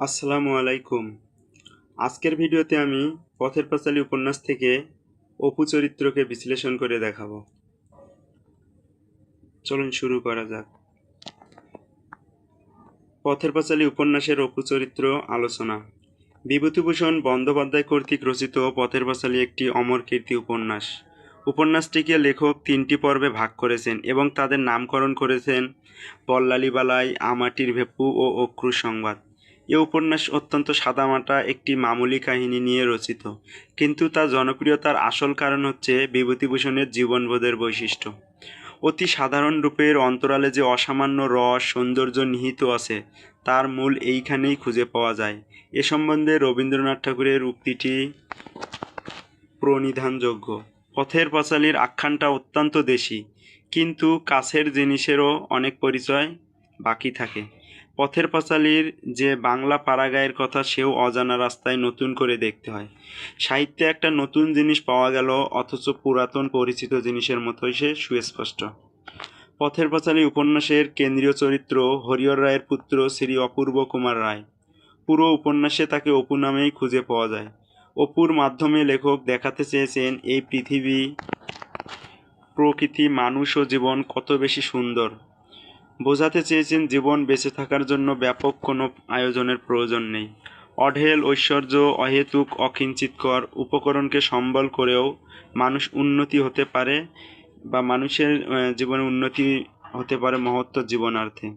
আসসালামু আলাইকুম। আজকের ভিডিওতে আমি পথের পাঁচালী উপন্যাস থেকে অপু চরিত্রকে বিশ্লেষণ করে দেখাবো। চলুন শুরু করা যাক। পথের পাঁচালী উপন্যাসের অপু চরিত্র আলোচনা। বিভূতিভূষণ বন্দ্যোপাধ্যায় কর্তৃক রচিত পথের পাঁচালী একটি অমর কীর্তি উপন্যাস। উপন্যাসটিকে লেখক তিনটি পর্বে ভাগ করেছেন এবং তাদের নামকরণ করেছেন পল্লালিবালাই আমাটির ভেপু ও অক্রুর সংবাদ। এ উপন্যাস অত্যন্ত সাদামাটা একটি মামুলি কাহিনী নিয়ে রচিত, কিন্তু তার জনপ্রিয়তার আসল কারণ হচ্ছে বিভূতিভূষণের জীবনবোধের বৈশিষ্ট্য। অতি সাধারণ রূপের অন্তরালে যে অসামান্য রস, সৌন্দর্য নিহিত আছে, তার মূল এইখানেই খুঁজে পাওয়া যায়। এ সম্বন্ধে রবীন্দ্রনাথ ঠাকুরের উক্তিটি প্রণিধানযোগ্য। পথের পাঁচালীর আখ্যানটা অত্যন্ত দেশি, কিন্তু কাছের জিনিসেরও অনেক পরিচয় বাকি থাকে। পথের পাঁচালীর যে বাংলা পাড়াগাঁয়ের কথা সেও অজানা রাস্তায় নতুন করে দেখতে হয়। সাহিত্যে একটা নতুন জিনিস পাওয়া গেল, অথচ পুরাতন পরিচিত জিনিসের মতোই সে সুস্পষ্ট। পথের পাঁচালী উপন্যাসের কেন্দ্রীয় চরিত্র হরিহর রায়ের পুত্র শ্রী অপূর্ব কুমার রায়। পুরো উপন্যাসে তাকে অপু নামেই খুঁজে পাওয়া যায়। অপুর মাধ্যমে লেখক দেখাতে চেয়েছেন, এই পৃথিবী প্রকৃতি, মানুষ ও জীবন কত বেশি সুন্দর। বোঝাতে চেয়েছেন জীবন বেঁচে থাকার জন্য ব্যাপক কোনো আয়োজনের প্রয়োজন নেই। অঢেল ঐশ্বর্য, অহেতুক, অকিঞ্চিতকর উপকরণকে সম্বল করেও মানুষ উন্নতি হতে পারে বা মানুষের জীবনে উন্নতি হতে পারে মহত্ব জীবনার্থে।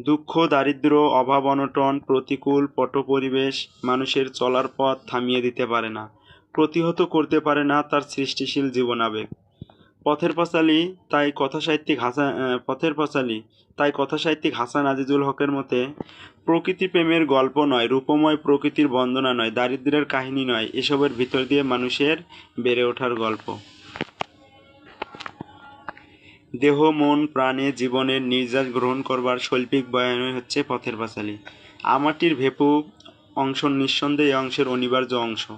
দুঃখ, দারিদ্র, অভাব, অনটন, প্রতিকূল পট পরিবেশ মানুষের চলার পথ থামিয়ে দিতে পারে না। প্রতিহত করতে পারে না তার সৃষ্টিশীল জীবনাবেগ। পথের পাঁচালী, তাই কথাসাহিত্যিক হাসান পথের পাঁচালী, তাই কথাসাহিত্যিক হাসান আজিজুল হকের মতে, প্রকৃতি প্রেমের গল্প নয়, রূপময় প্রকৃতির বন্দনা নয়, দারিদ্র্যের কাহিনী নয়, এসবের ভিতর দিয়ে মানুষের বেড়ে ওঠার গল্প। দেহ, মন, প্রাণে, জীবনের নির্যাস গ্রহণ করবার শৈল্পিক বয়ানই হচ্ছে পথের পাঁচালী। আমাটির ভেপু অংশ নিঃসন্দেহে এই অংশের অনিবার্য অংশ।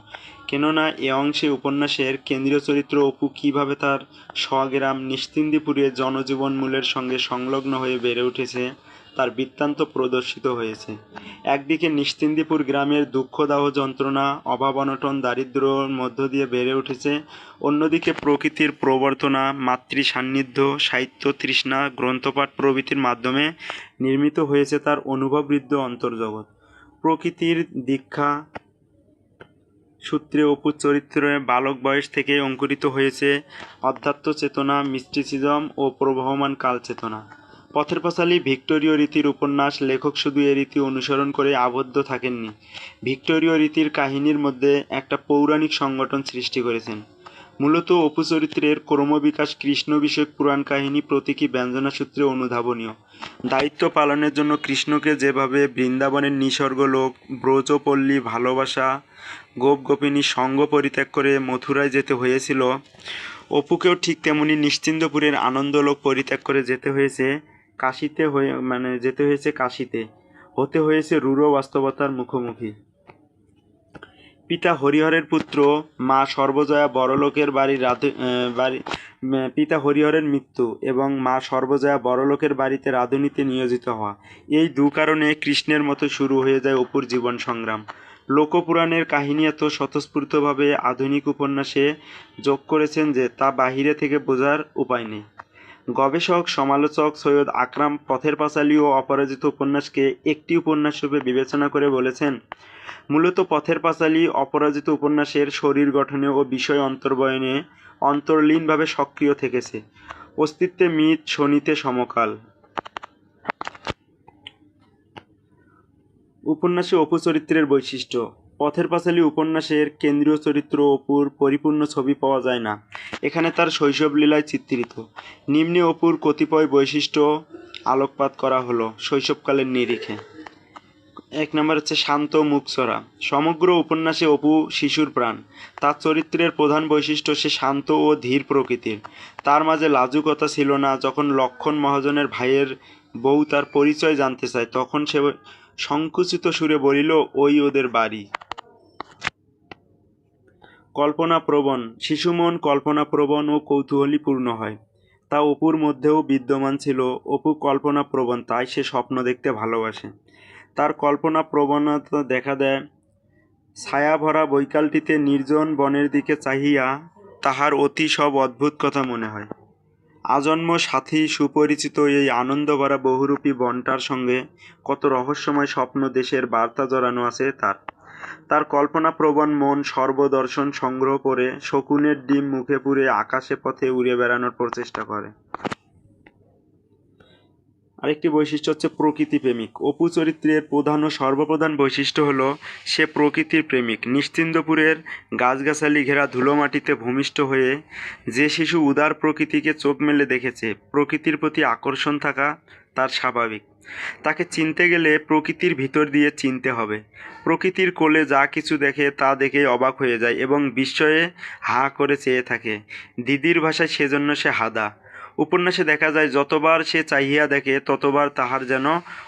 কেননা এ অংশে উপন্যাসের কেন্দ্রীয় চরিত্র অপু কীভাবে তার স্বগ্রাম নিশ্চিন্দিপুরের জনজীবন মূলের সঙ্গে সংলগ্ন হয়ে বেড়ে উঠেছে, তার বৃত্তান্ত প্রদর্শিত হয়েছে। একদিকে নিশ্চিন্দিপুর গ্রামের দুঃখদাহ যন্ত্রণা, অভাব অনটন দারিদ্র্যর মধ্য দিয়ে বেড়ে উঠেছে, অন্যদিকে প্রকৃতির প্রবর্তনা মাতৃ সান্নিধ্য সাহিত্য তৃষ্ণা, গ্রন্থপাঠ প্রভৃতির মাধ্যমে নির্মিত হয়েছে তার অনুভববৃদ্ধ অন্তর্জগৎ। প্রকৃতির দীক্ষা সূত্রে অপু চরিত্রে বালক বয়স থেকে অঙ্কুরিত হয়েছে অধ্যাত্ম চেতনা, মিস্টিসিজম ও প্রবহমান কাল চেতনা। পথের পাঁচালী ভিক্টোরীয় রীতির উপন্যাস, লেখক শুধু এ রীতি অনুসরণ করে আবদ্ধ থাকেননি। ভিক্টোরীয় রীতির কাহিনীর মধ্যে একটা পৌরাণিক সংগঠন সৃষ্টি করেছেন। মূলত অপু চরিত্রের ক্রমবিকাশ কৃষ্ণ বিষয়ক পুরাণ কাহিনী প্রতীকী ব্যঞ্জনা সূত্রে অনুধাবনীয়। দায়িত্ব পালনের জন্য কৃষ্ণকে যেভাবে বৃন্দাবনের নিসর্গ লোক, ব্রজপল্লী, ভালোবাসা গোপ গোপিনী সঙ্গ পরিত্যাগ করে মথুরায় যেতে হয়েছিল, অপুকেও ঠিক তেমনি নিশ্চিন্দপুরের আনন্দলোক পরিত্যাগ করে যেতে হয়েছে কাশিতে হয়ে মানে যেতে হয়েছে কাশিতে। হতে হয়েছে রূঢ় বাস্তবতার মুখোমুখি। পিতা হরিহরের পুত্র, মা সর্বজয়া বড়লোকের বাড়ির রাধে বাড়ি পিতা হরিহরের মৃত্যু এবং মা সর্বজয়া বড়লোকের বাড়িতে রাঁধুনিতে নিয়োজিত হওয়া। এই দু কারণে কৃষ্ণের মতো শুরু হয়ে যায় অপুর জীবন সংগ্রাম। লোকপুরাণের কাহিনী এত স্বতঃস্ফূর্তভাবে আধুনিক উপন্যাসে যোগ করেছেন যে তা বাহিরে থেকে বোঝার উপায় নেই। গবেষক, সমালোচক সৈয়দ আকরাম পথের পাঁচালী ও অপরাজিত উপন্যাসকে একটি উপন্যাস রূপে বিবেচনা করে বলেছেন মূলত পথের পাঁচালী, অপরাজিত উপন্যাসের শরীর গঠনে ও বিষয় অন্তর্বয়নে অন্তর্লীনভাবে সক্রিয় থেকেছে। অস্তিত্বে মিথ শনিতে সমকাল। উপন্যাসে অপু চরিত্রের বৈশিষ্ট্য। পথের পাঁচালী উপন্যাসের কেন্দ্রীয় চরিত্র অপুর পরিপূর্ণ ছবি পাওয়া যায় না। এখানে তার শৈশব লীলায় চিত্রিত। নিম্নে অপুর কতিপয় বৈশিষ্ট্য আলোকপাত করা হলো শৈশবকালের নিরিখে। এক নম্বর হচ্ছে শান্ত মুখছরা সমগ্র উপন্যাসে অপু শিশুর প্রাণ। তার চরিত্রের প্রধান বৈশিষ্ট্য সে শান্ত ও ধীর প্রকৃতির। তার মাঝে লাজুকতা ছিল না। যখন লক্ষণ মহাজনের ভাইয়ের বউ তার পরিচয় জানতে চায়, তখন সে সংকুচিত সুরে বলিল, ওই ওদের বাড়ি। কল্পনা প্রবণ। শিশুমন কল্পনা প্রবণ ও কৌতূহলীপূর্ণ হয়। তা অপুর মধ্যেও বিদ্যমান ছিল। অপু কল্পনা প্রবণ, তাই সে স্বপ্ন দেখতে ভালোবাসে। তার কল্পনা প্রবণতা দেখা দেয়। ছায়াভরা বৈকালটিতে নির্জন বনের দিকে চাহিয়া তাহার অতি সব অদ্ভুত কথা মনে হয়। আজন্ম সাথী সুপরিচিত এই আনন্দভরা বহুরূপী বনটার সঙ্গে কত রহস্যময় স্বপ্ন দেশের বার্তা জড়ানো আছে তার। তার কল্পনাপ্রবণ মন সর্বদর্শন সংগ্রহ করে শকুনের ডিম মুখে পুরে আকাশে পথে উড়ে বেড়ানোর প্রচেষ্টা করে। আরেকটি বৈশিষ্ট্য হচ্ছে প্রকৃতি প্রেমিক। অপু চরিত্রের প্রধান ও সর্বপ্রধান বৈশিষ্ট্য হল, সে প্রকৃতির প্রেমিক। নিশ্চিন্দপুরের গাছগাছালি ঘেরা ধুলো মাটিতে ভূমিষ্ঠ হয়ে যে শিশু উদার প্রকৃতিকে চোখ মেলে দেখেছে, প্রকৃতির প্রতি আকর্ষণ থাকা তার স্বাভাবিক। তাকে চিনতে গেলে প্রকৃতির ভিতর দিয়ে চিনতে হবে। প্রকৃতির কোলে যা কিছু দেখে তা দেখে অবাক হয়ে যায় এবং বিস্ময়ে হা করে চেয়ে থাকে। দিদির ভাষায় সেজন্য সে হাদা। উপন্যাসে দেখা যায়, যতবার সে চাহিয়া দেখে, ততবার তাহার যেন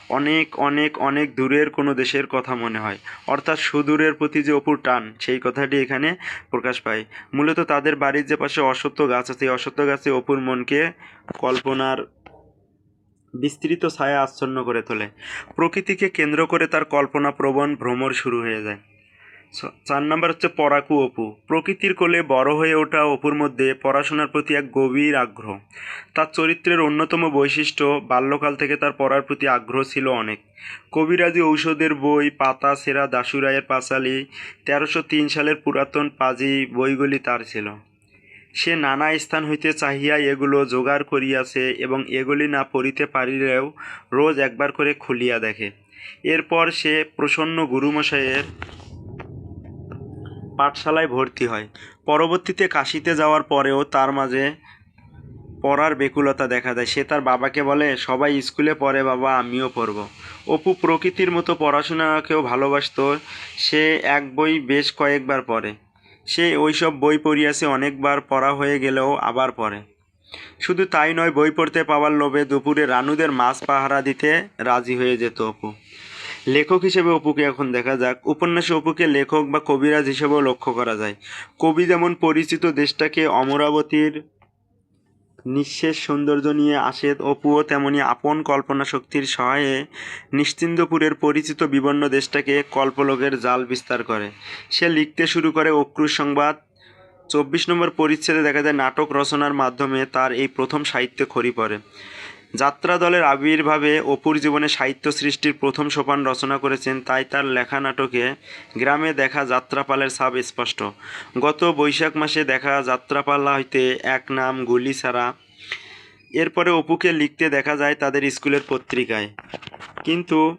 অনেক অনেক অনেক দূরের কোনো দেশের কথা মনে হয়। অর্থাৎ সুদূরের প্রতি যে অপুর টান, সেই কথাটি এখানে প্রকাশ পায়। মূলত তাদের বাড়ির যে পাশে অসত্য গাছ আছে, এই অসত্য গাছে অপুর মনকে কল্পনার বিস্তৃত ছায়া আচ্ছন্ন করে তোলে। প্রকৃতিকে কেন্দ্র করে তার কল্পনা প্রবণ ভ্রমর শুরু হয়ে যায়। চার নম্বর হচ্ছে পরাকু অপু। প্রকৃতির কোলে বড় হয়ে ওঠা অপুর মধ্যে পড়াশোনার প্রতি এক গভীর আগ্রহ। তার চরিত্রের অন্যতম বৈশিষ্ট্য, বাল্যকাল থেকে তার পড়ার প্রতি আগ্রহ ছিল অনেক। কবিরাজি ঔষধের বই, পাতা, সেরা দাসুরায়ের পাঁচালি, তেরোশো তিন সালের পুরাতন পাজি বইগুলি তার ছিল। সে নানা স্থান হইতে চাহিয়া এগুলো জোগাড় করিয়াছে এবং এগুলি না পড়িতে পারিলেও রোজ একবার করে খুলিয়া দেখে। এরপর সে প্রসন্ন গুরুমশাইয়ের পাঠশালায় ভর্তি হয়। পরবর্তীতে কাশিতে যাওয়ার পরেও তার মাঝে পড়ার বেকুলতা দেখা দেয়। সে তার বাবাকে বলে, সবাই স্কুলে পড়ে বাবা, আমিও পড়ব। অপু প্রকৃতির মতো পড়াশোনাকেও ভালোবাসতো। সে এক বই বেশ কয়েকবার পড়ে। সে ওইসব বই পড়িয়াছে অনেকবার পড়া হয়ে গেলেও আবার পড়ে। শুধু তাই নয়, বই পড়তে পাওয়ার লোভে দুপুরে রানুদের মাছ পাহারা দিতে রাজি হয়ে যেত অপু। লেখক হিসেবে অপুকে এখন দেখা যাক। উপন্যাসে অপুকে লেখক বা কবিরাজ হিসেবেও লক্ষ্য করা যায়। কবি যেমন পরিচিত দেশটাকে অমরাবতীর নিঃশেষ সৌন্দর্য নিয়ে আসে, অপুও তেমনি আপন কল্পনা শক্তির সহায়ে নিশ্চিন্দপুরের পরিচিত বিবর্ণ দেশটাকে কল্পলোকের জাল বিস্তার করে। সে লিখতে শুরু করে অক্রুর সংবাদ। চব্বিশ নম্বর পরিচ্ছেদে দেখা যায়, নাটক রচনার মাধ্যমে তার এই প্রথম সাহিত্যে খড়ি পড়ে। যাত্রা দলের আবির্ভাবে অপুর জীবনে সাহিত্য সৃষ্টির প্রথম সোপান রচনা করেছেন, তাই তার লেখা নাটকে গ্রামে দেখা যাত্রাপালের ছাপ স্পষ্ট। গত বৈশাখ মাসে দেখা যাত্রাপালা হইতে এক নাম গুলি ছাড়া। এরপরে অপুকে লিখতে দেখা যায় তাদের স্কুলের পত্রিকায়। কিন্তু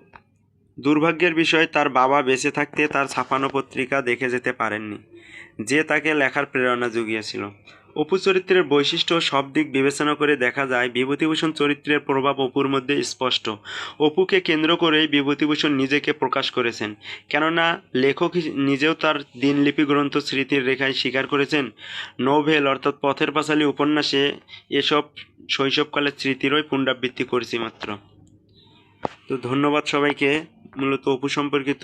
দুর্ভাগ্যের বিষয়, তার বাবা বেঁচে থাকতে তার ছাপানো পত্রিকা দেখে যেতে পারেননি, যে তাকে লেখার প্রেরণা জুগিয়েছিল। অপু চরিত্রের বৈশিষ্ট্য সব দিক বিবেচনা করে দেখা যায়, বিভূতিভূষণ চরিত্রের প্রভাব অপুর মধ্যে স্পষ্ট। অপুকে কেন্দ্র করেই বিভূতিভূষণ নিজেকে প্রকাশ করেছেন। কেননা, লেখক নিজেও তার দিনলিপি গ্রন্থ স্মৃতির রেখায় স্বীকার করেছেন, নোভেল অর্থাৎ পথের পাঁচালী উপন্যাসে এসব শৈশবকালের স্মৃতিরই পুনরাবৃত্তি করেছি মাত্র। তো ধন্যবাদ সবাইকে। মূলত অপু সম্পর্কিত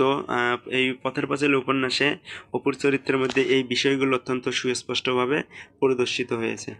এই পথের পাঁচালী উপন্যাসে অপুর চরিত্রের মধ্যে এই বিষয়গুলো অত্যন্ত সুস্পষ্টভাবে প্রদর্শিত হয়েছে।